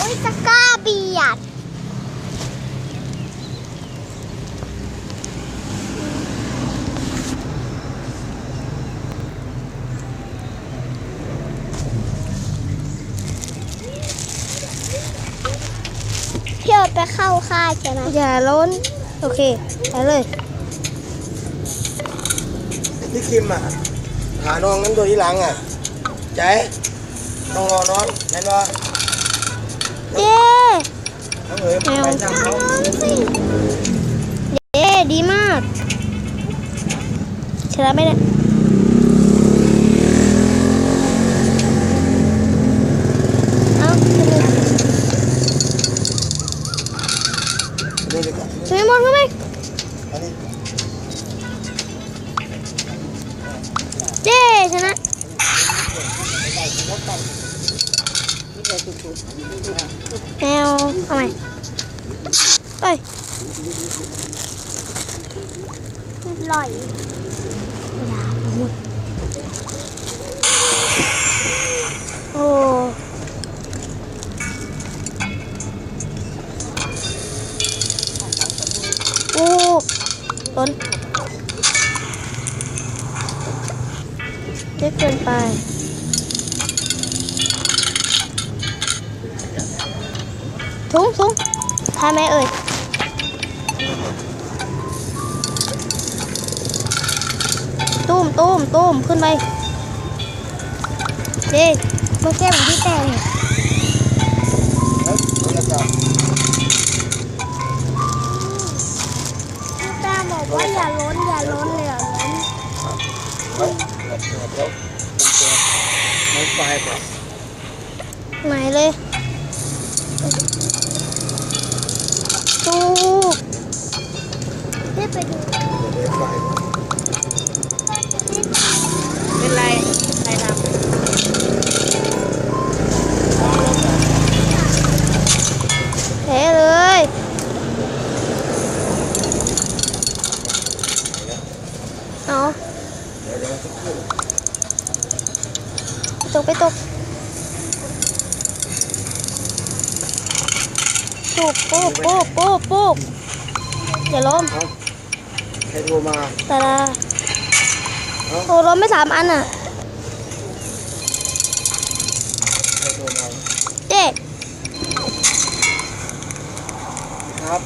อุ้ยสก้าเบียดเที่ยวไปเข้าค่ายใช่ไหมอย่าล้น โอเคไปเลยพี่คิมอะ หาน้องนั้นตัวที่หลังอะ ใจ ต้องรอน้องแน่นอน เย้น้องเอ๋ยไปทำเขาเย้ดีมากชนะไหมเนี่ยเอาดูดีกว่าช่วยมอนเข้าไปอันนี้เย้ชนะ แมวเอาใหม่ไปลอย โอ้โอ้ล้นเยอะเกินไป สูงสูงทายไหมเอ่ยตุ้มตุ้มตุ้มขึ้นไปเด็กเมื่อกี้เหมือนที่แต่งแล้วบรรยากาศตาบอกว่าอย่าล้นอย่าล้นเลยอย่าล้นเฮ้ยเกิดเกิดแล้วมันไฟก่อนไหนเลย ได้ไปดูเดี๋ยวไฟก่อนเป็นไร ใครทำเทเลยเอาเดี๋ยวเดี๋ยวสักครู่ไปตกไปตกปุ๊บปุ๊บปุ๊บปุ๊บปุ๊บอย่าล้มเอาใครโทรมาแต่ละเอาโอ้ล้มไม่สามอันอะใครโทรมาเจ๊ครับ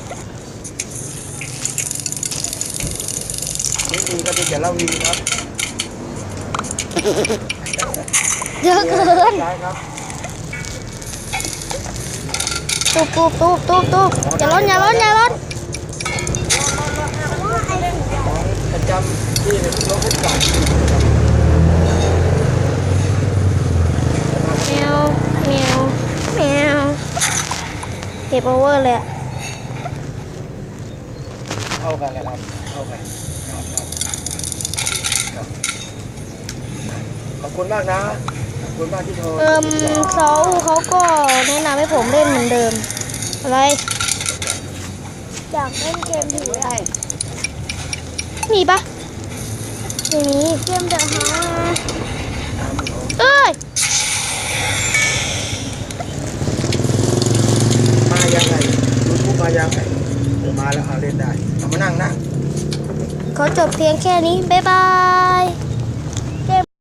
นี่มีก็เป็นแต่เล่าวีครับเยอะเกินได้ครับตุ๊บตุ๊บตุ๊บตุ๊บตุ๊บอย่าล้นอย่าล้นอย่าล้น ประจำที่รถพุ่งกลับ แมวแมวแมวเก็บโอเวอร์เลยอะเข้ากันเลยครับเข้ากันครับครับครับขอบคุณมากนะ ขอบคุณมากที่โทรเอิมเขาเขาก็แนะนำให้ผมเล่นเหมือนเดิม อะไร อยากเล่นเกมถือได้มีปะไม่มีเกมเดอะฮา เอ้ย มายังไงยูทูบมายังไงเดี๋ยว มาแล้วเอาเล่นได้เอามานั่งนะเขาจบเพียงแค่นี้ บ๊ายบาย